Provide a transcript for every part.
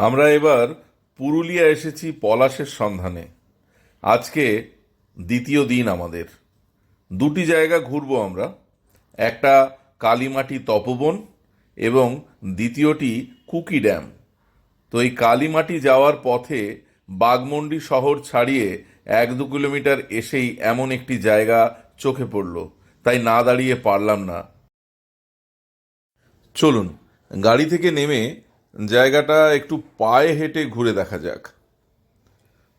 আমরা এবার পুরুলিয়া এসেছি পলাশের সন্ধানে। আজকে দ্বিতীয় দিন আমাদের। দুটি জায়গা ঘুরবো আমরা। একটা কালীমাটি তপবন এবং দ্বিতীয়টি কুকি ড্যাম। তো এই কালীমাটি যাওয়ার পথে বাগমন্ডি শহর ছাড়িয়ে এক দু কিলোমিটার এসেই এমন একটি জায়গা চোখে পড়ল। তাই না দাঁড়িয়ে পারলাম না। চলুন, গাড়ি থেকে নেমে জায়গাটা একটু পায়ে হেঁটে ঘুরে দেখা যাক।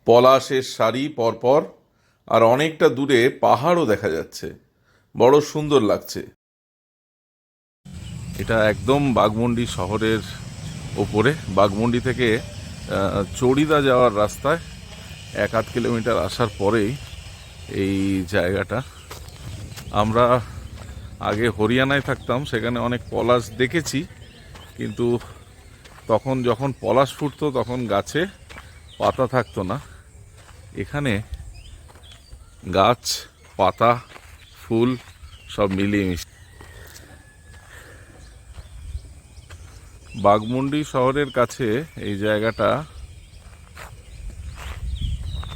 পলাশের সারি পরপর আর অনেকটা দূরে পাহাড়ও দেখা যাচ্ছে। বড় সুন্দর লাগছে। এটা একদম বাগমুন্ডি শহরের ওপরে। বাগমুন্ডি থেকে চড়িদা যাওয়ার রাস্তায় এক আধ কিলোমিটার আসার পরেই এই জায়গাটা। আমরা আগে হরিয়ানায় থাকতাম, সেখানে অনেক পলাশ দেখেছি, কিন্তু তখন যখন পলাশ ফুটতো, তখন গাছে পাতা থাকতো না। এখানে গাছ, পাতা, ফুল সব মিলিয়ে মিশিয়ে বাগমুন্ডি শহরের কাছে এই জায়গাটা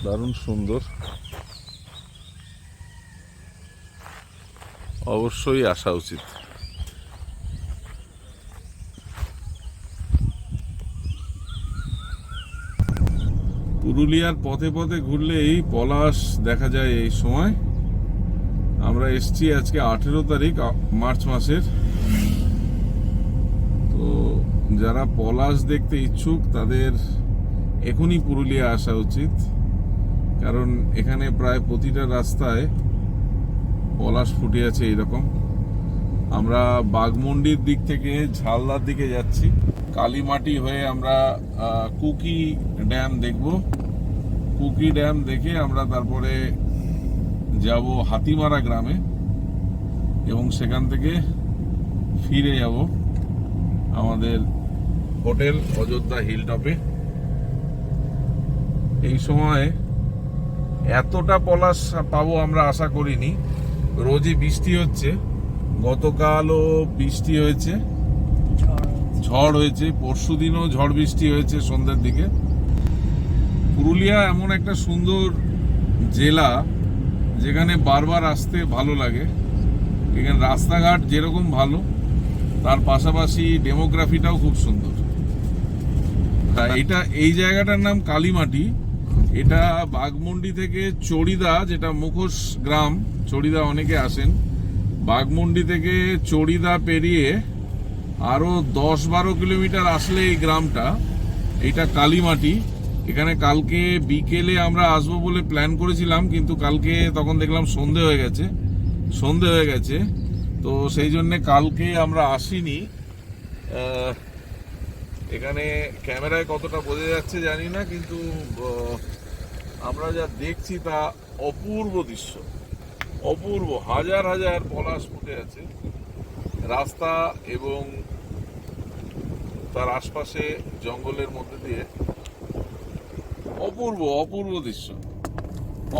দারুণ সুন্দর। অবশ্যই আসা উচিত। পুরুলিয়ার পথে পথে ঘুরলেই পলাশ দেখা যায় এই সময়। আমরা এসছি আজকে আঠেরো তারিখ মার্চ মাসের। তো যারা পলাশ দেখতে ইচ্ছুক, তাদের এখনই পুরুলিয়া আসা উচিত। কারণ এখানে প্রায় প্রতিটা রাস্তায় পলাশ ফুটে আছে এইরকম। আমরা বাগমন্ডির দিক থেকে ঝালদার দিকে যাচ্ছি। কালীমাটি হয়ে আমরা কুকি ড্যাম দেখব। কুকি ড্যাম দেখে আমরা তারপরে যাব হাতিমারা গ্রামে এবং সেখান থেকে ফিরে যাব আমাদের হোটেল অযোধ্যা হিল টপে এই সময় এতটা পলাশ পাবো আমরা আশা করিনি। রোজই বৃষ্টি হচ্ছে। গতকালও বৃষ্টি হয়েছে। ঝড় হয়েছে। পরশু দিনও ঝড় বৃষ্টি হয়েছে সন্ধ্যের দিকে। পুরুলিয়া এমন একটা সুন্দর জেলা যেখানে বারবার আসতে ভালো লাগে। এখানে রাস্তাঘাট যেরকম ভালো, তার পাশাপাশি ডেমোগ্রাফিটাও খুব সুন্দর। তা এটা, এই জায়গাটার নাম কালীমাটি। এটা বাগমুন্ডি থেকে চড়িদা, যেটা মুখোশ গ্রাম, চড়িদা অনেকে আসেন। বাগমুন্ডি থেকে চড়িদা পেরিয়ে আরও দশ বারো কিলোমিটার আসলে এই গ্রামটা। এটা কালীমাটি। এখানে কালকে বিকেলে আমরা আসব বলে প্ল্যান করেছিলাম, কিন্তু কালকে তখন দেখলাম সন্ধে হয়ে গেছে, সন্ধে হয়ে গেছে, তো সেই জন্য কালকে আমরা আসিনি। এখানে ক্যামেরায় কতটা বোঝা যাচ্ছে জানি না, কিন্তু আমরা যা দেখছি তা অপূর্ব দৃশ্য, অপূর্ব, হাজার হাজার পলাশ ফুটে আছে। রাস্তা এবং তার আশপাশে জঙ্গলের মধ্যে দিয়ে অপূর্ব অপূর্ব দৃশ্য।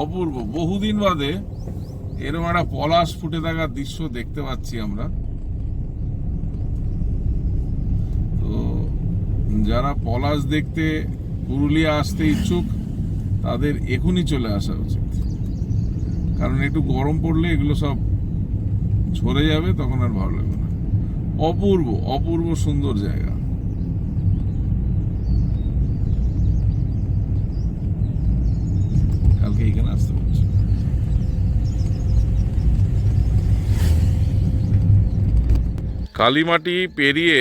অপূর্ব। বহুদিন বাদে এরকম একটা পলাশ ফুটে থাকার দৃশ্য দেখতে পাচ্ছি আমরা। তো যারা পলাশ দেখতে পুরুলিয়া আসতে ইচ্ছুক, তাদের এখনই চলে আসা উচিত। কারণ একটু গরম পড়লে এগুলো সব ঝরে যাবে, তখন আর ভালো লাগবে না। অপূর্ব অপূর্ব সুন্দর জায়গা কালকে এখানে আসতে পারছি কালীমাটি পেরিয়ে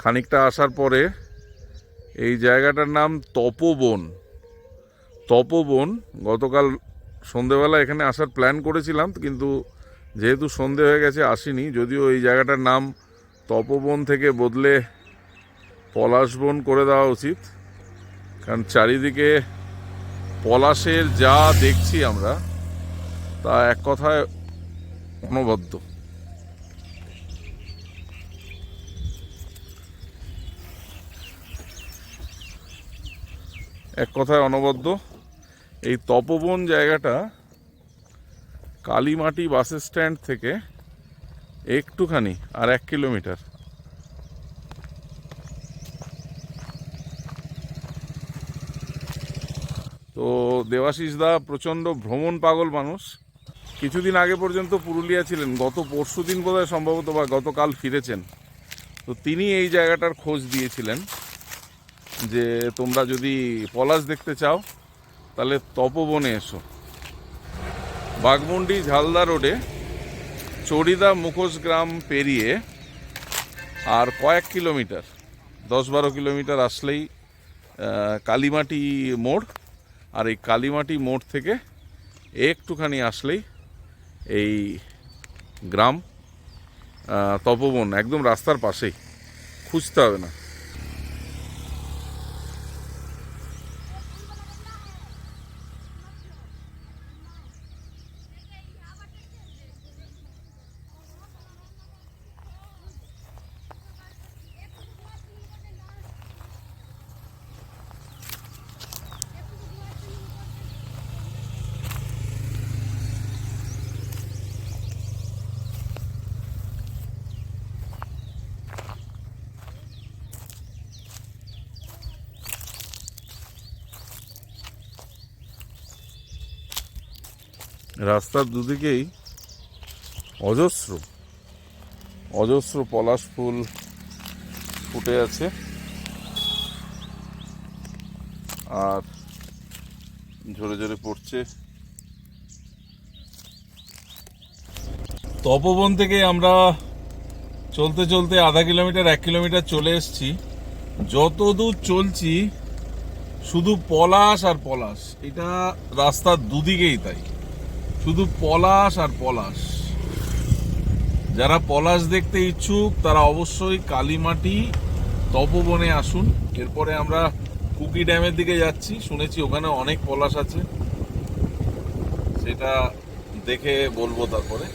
খানিকটা আসার পরে এই জায়গাটার নাম তপবন। তপবন, গতকাল সন্ধেবেলা এখানে আসার প্ল্যান করেছিলাম, কিন্তু যেহেতু সন্ধে হয়ে গেছে, আসিনি, যদিও এই জায়গাটার নাম তপবন থেকে বদলে পলাশবন করে দেওয়া উচিত। কারণ চারিদিকে পলাশের যা দেখছি আমরা, তা এক কথায় অনবদ্য। এক কথায় অনবদ্য, এই তপবন জায়গাটা কালীমাটি বাস স্ট্যান্ড থেকে একটুখানি আর এক কিলোমিটার। তো দেবাশিস দা প্রচণ্ড ভ্রমণ পাগল মানুষ। কিছুদিন আগে পর্যন্ত পুরুলিয়া ছিলেন, গত পরশু দিন বোধহয় সম্ভবত বা গতকাল ফিরেছেন। তো তিনি এই জায়গাটার খোঁজ দিয়েছিলেন। যে তোমরা যদি পলাশ দেখতে চাও, তাহলে তপবনে এসো। বাগমুন্ডি ঝালদা রোডে চড়িদা মুখোশ গ্রাম পেরিয়ে আর কয়েক কিলোমিটার, দশ বারো কিলোমিটার আসলেই কালীমাটি মোড়। আর এই কালীমাটি মোড় থেকে একটুখানি আসলেই এই গ্রাম তপবন, একদম রাস্তার পাশেই। খুঁজতে হবে না। রাস্তার দুদিকেই অজস্র অজস্র পলাশ ফুল ফুটে আছে। আর ঝরে ঝরে পড়ছে। তপবন থেকে আমরা চলতে চলতে আধা কিলোমিটার, এক কিলোমিটার চলে এসেছি। যত দূর চলছি, শুধু পলাশ আর পলাশ, এটা রাস্তার দুদিকেই তাই। শুধু পলাশ আর পলাশ। যারা পলাশ দেখতে ইচ্ছুক, তারা অবশ্যই কালীমাটি তপবনে আসুন। এরপরে আমরা কুকি ড্যামের দিকে যাচ্ছি। শুনেছি ওখানে অনেক পলাশ আছে। সেটা দেখে বলব তারপরে।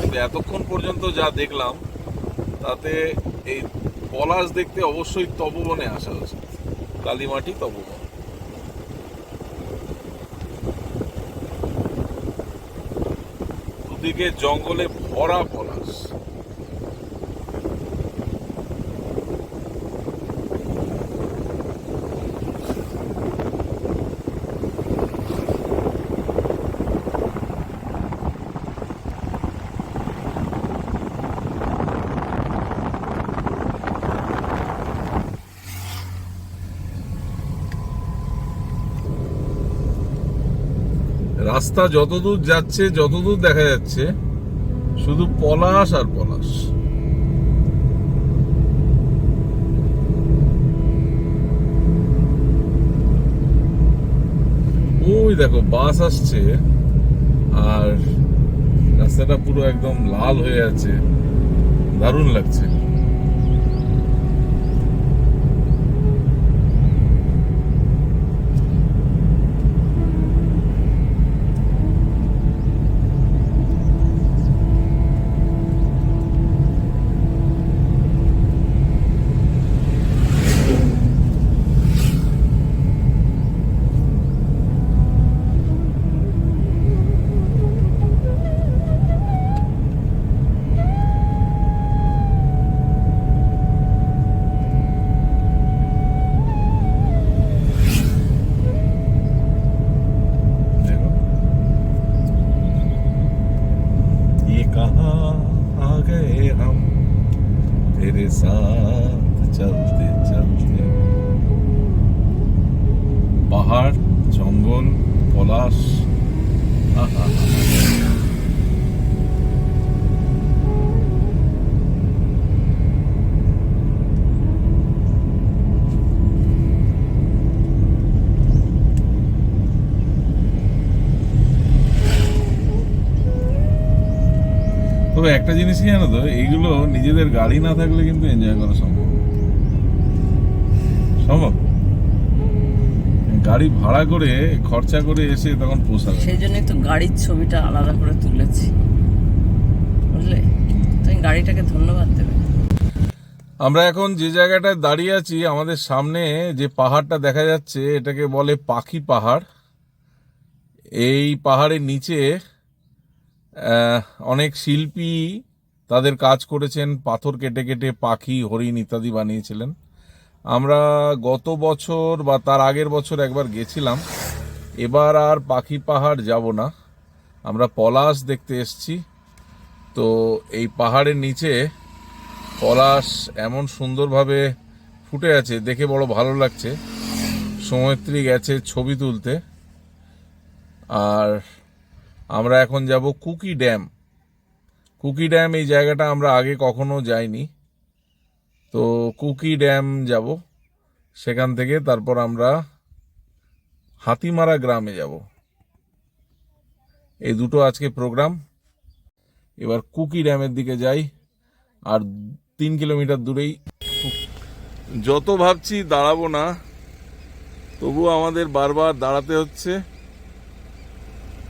কিন্তু এতক্ষণ পর্যন্ত যা দেখলাম, তাতে এই পলাশ দেখতে অবশ্যই তপবনে আসা উচিত। কালীমাটি তপবন। দুদিকে জঙ্গলে ভরা পলাশ। রাস্তা যতদূর যাচ্ছে, যতদূর দেখা যাচ্ছে, শুধু পলাশ আর পলাশ। ওই দেখো, বাস আসছে, আর রাস্তাটা পুরো একদম লাল হয়ে আছে। দারুণ লাগছে। একটা জিনিস কি জানো তো এইগুলো নিজেদের গাড়ি না থাকলে কিন্তু এনজয় করা সম্ভব। সম্ভব? গাড়ি ভাড়া করে খরচা করে এসে তখন পোষাবে সেই জন্যই তো গাড়ির ছবিটা আলাদা করে তুলেছি। বুঝলে? তুমি গাড়িটাকে ধন্যবাদ দেবে। আমরা এখন যে জায়গাটায় দাঁড়িয়ে আছি আমাদের সামনে যে পাহাড়টা দেখা যাচ্ছে এটাকে বলে পাখি পাহাড়। এই পাহাড়ের নিচে অনেক শিল্পী তাদের কাজ করেছেন, পাথর কেটে কেটে পাখি, হরিণ ইত্যাদি বানিয়েছিলেন। আমরা গত বছর বা তার আগের বছর একবার গেছিলাম। এবার আর পাখি পাহাড় যাব না। আমরা পলাশ দেখতে এসছি। তো এই পাহাড়ের নিচে পলাশ এমন সুন্দরভাবে ফুটে আছে, দেখে বড় ভালো লাগছে। সৌমিত্রী গেছে ছবি তুলতে। আর আমরা এখন যাব কুকি ড্যাম। কুকি ড্যাম এই জায়গাটা আমরা আগে কখনো যাইনি। তো কুকি ড্যাম যাব। সেখান থেকে তারপর আমরা হাতিমারা গ্রামে যাব। এই দুটো আজকে প্রোগ্রাম। এবার কুকি ড্যামের দিকে যাই। আর তিন কিলোমিটার দূরেই যত ভাবছি দাঁড়াবো না তবু আমাদের বারবার দাঁড়াতে হচ্ছে।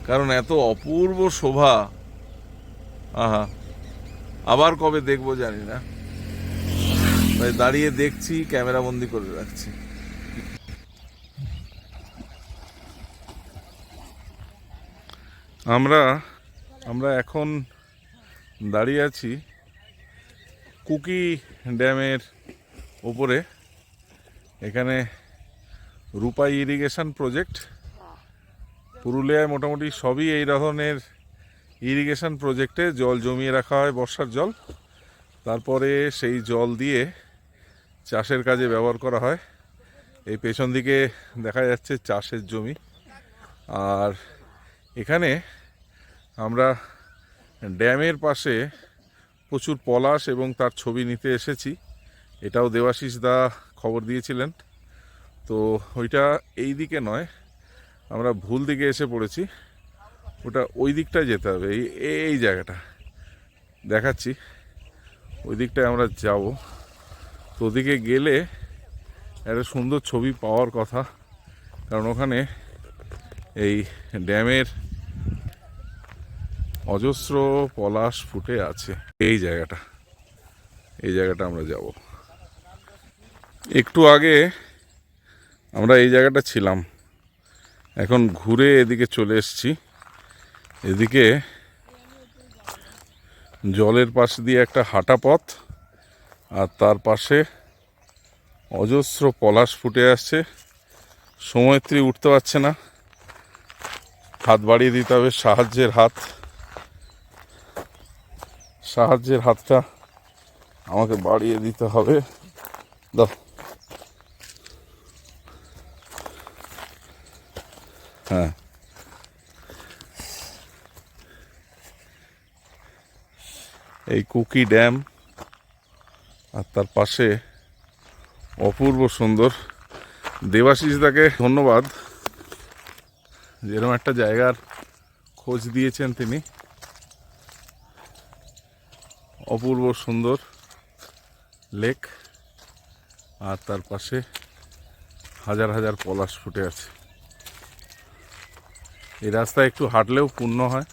কারণ এত অপূর্ব শোভা। আহা, আবার কবে দেখব জানি না। তাই দাঁড়িয়ে দেখছি, ক্যামেরা বন্দি করে রাখছি। আমরা আমরা এখন দাঁড়িয়ে আছি কুকি ড্যামের ওপরে এখানে রূপাই ইরিগেশন প্রজেক্ট। পুরুলিয়ায় মোটামুটি সবই এই ধরনের ইরিগেশন প্রজেক্টে জল জমিয়ে রাখা হয় বর্ষার জল। তারপরে সেই জল দিয়ে চাষের কাজে ব্যবহার করা হয়। এই পেছন দিকে দেখা যাচ্ছে চাষের জমি। আর এখানে আমরা ড্যামের পাশে প্রচুর পলাশ এবং তার ছবি নিতে এসেছি। এটাও দেবাশিস দা খবর দিয়েছিলেন। তো ওইটা এই দিকে নয় আমরা ভুল দিকে এসে পড়েছি। ওটা ওই দিকটায় যেতে হবে। এই এই জায়গাটা। দেখাচ্ছি। ওই দিকটায় আমরা যাব। তো ওদিকে গেলে একটা সুন্দর ছবি পাওয়ার কথা। কারণ ওখানে এই ড্যামের অজস্র পলাশ ফুটে আছে। এই জায়গাটা। এই জায়গাটা আমরা যাব। একটু আগে আমরা এই জায়গাটা ছিলাম। এখন ঘুরে এদিকে চলে এসেছি। এদিকে জলের পাশ দিয়ে একটা হাঁটা পথ, আর তার পাশে অজস্র পলাশ ফুটে আসছে। সময়ত্রী উঠতে পারছে না। হাত বাড়িয়ে দিতে হবে সাহায্যের হাত। সাহায্যের হাতটা আমাকে বাড়িয়ে দিতে হবে। দাও। হ্যাঁ। এই কুকি ড্যাম আর তার পাশে অপূর্ব সুন্দর দেবাশিস দাকে ধন্যবাদ যেরকম একটা জায়গার খোঁজ দিয়েছেন তিনি। অপূর্ব সুন্দর লেক আর তার পাশে হাজার হাজার পলাশ ফুটে আছে। এই রাস্তায় একটু হাঁটলেও পূর্ণ হয়।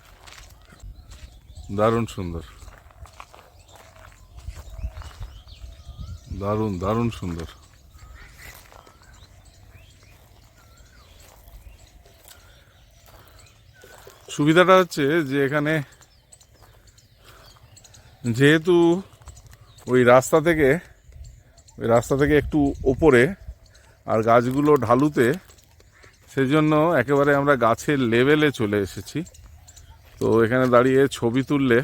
দারুণ সুন্দর। দারুণ দারুণ সুন্দর। সুবিধাটা হচ্ছে যে এখানে যেহেতু ওই রাস্তা থেকে, ওই রাস্তা থেকে একটু ওপরে, আর গাছগুলো ঢালুতে সেজন্য একেবারে আমরা গাছের লেভেলে চলে এসেছি। তো এখানে দাঁড়িয়ে ছবি তুললে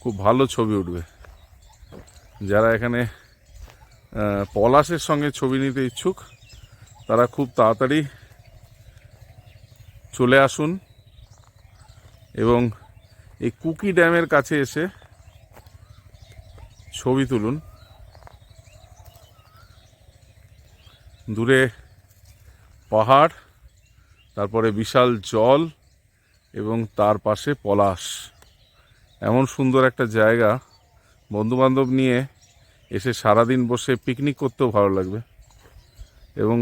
খুব ভালো ছবি উঠবে। যারা এখানে পলাশের সঙ্গে ছবি নিতে ইচ্ছুক, তারা খুব তাড়াতাড়ি চলে আসুন এবং এই কুকি ড্যামের কাছে এসে ছবি তুলুন। দূরে পাহাড়, তারপরে বিশাল জল এবং তার পাশে পলাশ। এমন সুন্দর একটা জায়গা বন্ধুবান্ধব নিয়ে এসে সারাদিন বসে পিকনিক করতেও ভালো লাগবে এবং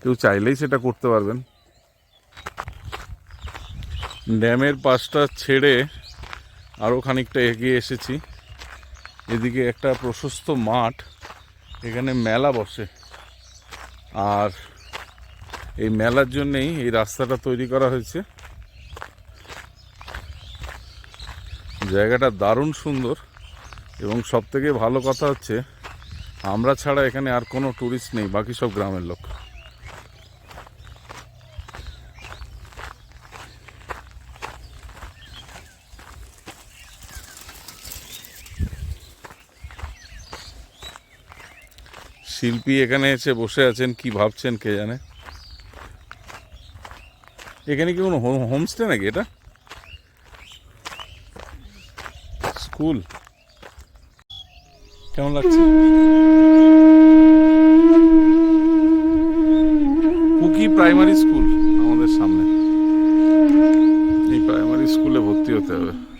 কেউ চাইলেই সেটা করতে পারবেন। ড্যামের পাশটা ছেড়ে আরও খানিকটা এগিয়ে এসেছি। এদিকে একটা প্রশস্ত মাঠ, এখানে মেলা বসে। আর এই মেলার জন্যেই এই রাস্তাটা তৈরি করা হয়েছে। জায়গাটা দারুণ সুন্দর এবং সবথেকে ভালো কথা হচ্ছে, আমরা ছাড়া এখানে আর কোনো ট্যুরিস্ট নেই, বাকি সব গ্রামের লোক। শিল্পী এখানে এসে বসে আছেন, কি ভাবছেন কে জানে? এখানে কি কোনো হোম- হোমস্টে নাকি এটা? স্কুল কেমন লাগছে? কুকি প্রাইমারি স্কুল আমাদের সামনে। এই প্রাইমারি স্কুলে ভর্তি হতে হবে।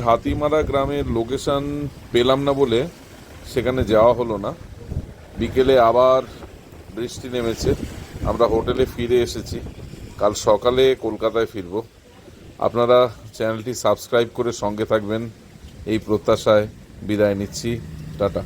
হাতিমারা গ্রামের লোকেশান পেলাম না বলে সেখানে যাওয়া হলো না। বিকেলে আবার বৃষ্টি নেমেছে। আমরা হোটেলে ফিরে এসেছি। কাল সকালে কলকাতায় ফিরব। আপনারা চ্যানেলটি সাবস্ক্রাইব করে সঙ্গে থাকবেন। এই প্রত্যাশায় বিদায় নিচ্ছি। টাটা।